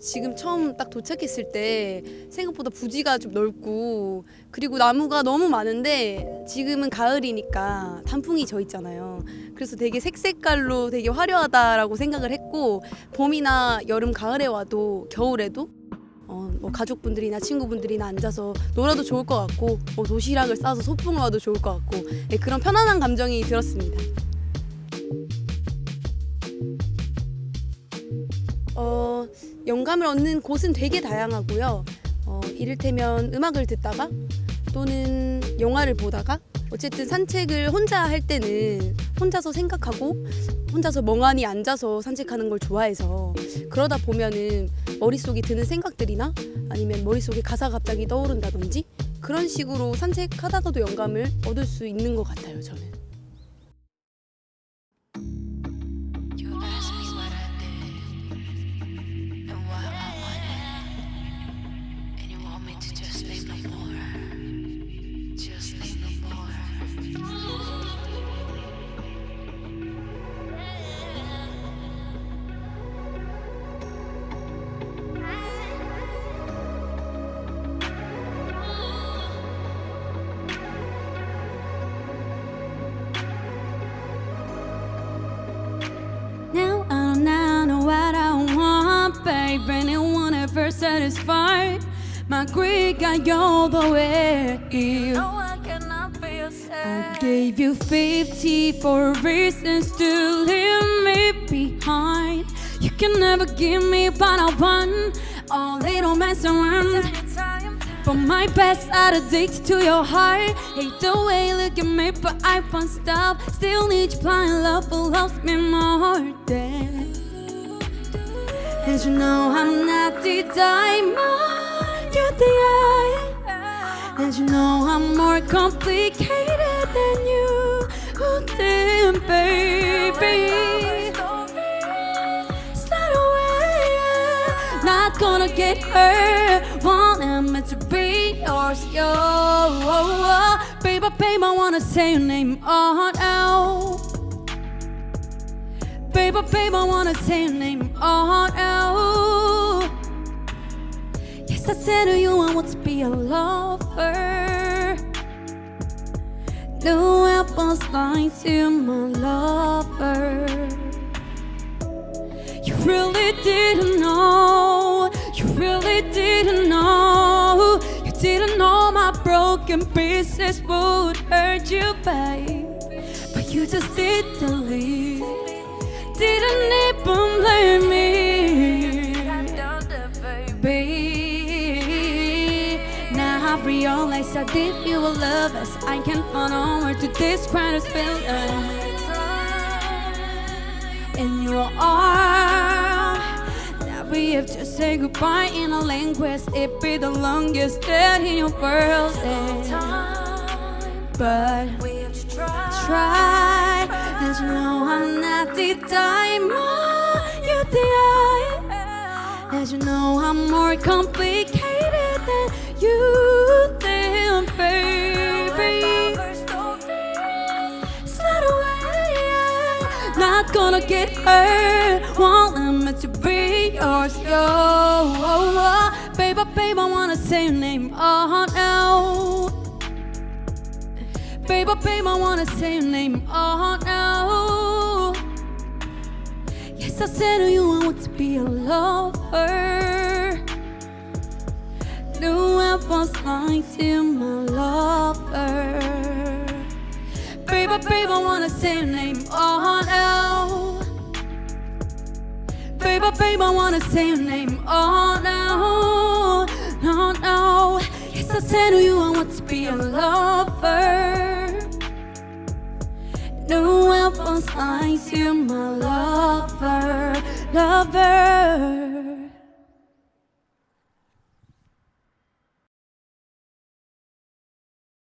지금 처음 딱 도착했을 때 생각보다 부지가 좀 넓고 그리고 나무가 너무 많은데 지금은 가을이니까 단풍이 져 있잖아요. 그래서 되게 색색깔로 되게 화려하다라고 생각을 했고 봄이나 여름 가을에 와도 겨울에도 어, 뭐 가족분들이나 친구분들이나 앉아서 놀아도 좋을 것 같고 뭐 도시락을 싸서 소풍을 와도 좋을 것 같고 네, 그런 편안한 감정이 들었습니다. 어, 영감을 얻는 곳은 되게 다양하고요. 어, 이를테면 음악을 듣다가 또는 영화를 보다가 어쨌든 산책을 혼자 할 때는 혼자서 생각하고 혼자서 멍하니 앉아서 산책하는 걸 좋아해서 그러다 보면은 머릿속에 드는 생각들이나 아니면 머릿속에 가사가 갑자기 떠오른다든지 그런 식으로 산책하다가도 영감을 얻을 수 있는 것 같아요, 저는. Ever. My greed got you all the way. No, I cannot be I gave you 50 for reasons to leave me behind. You can never give me what I want. All little mess around. But my best out addicted to your heart. Hate the way you look at me, but I won't stop. Still need your blind love, but loves me more than. And you know I'm not the diamond, you're the eye. And you know I'm more complicated than you. Oh damn, baby. Start away. Not gonna get hurt. Want am meant to be yours, yo. Baby, babe, I wanna say your name on out. Baby, babe, I wanna say your name on out. Said to you, I want to be a lover. No, I was lying to my lover. You really didn't know. You really didn't know. You didn't know my broken pieces would hurt you, babe. But you just didn't leave. Didn't even blame me, Now I realize I did you will love us I can't find a where to describe this feeling in your arm. Now we have to say goodbye in a language. It be the longest day in your world. But We have to try. try, and oh, you know I'm not the diamond, you're the eye. As you know I'm more complicated than you get hurt. I'm meant to be yours, yo. Oh, oh. Baby, babe, I wanna say your name. Oh, no. Baby, babe, I wanna say your name. Oh, no. Yes, I said to you, I want to be a lover. No, I was lying to my lover. Baby, baby, I wanna say your name. Oh Baby, oh, baby, I wanna say your name. Oh no, no, no. Yes, I said to you, I want to be a lover. No, I was lying to my lover, lover.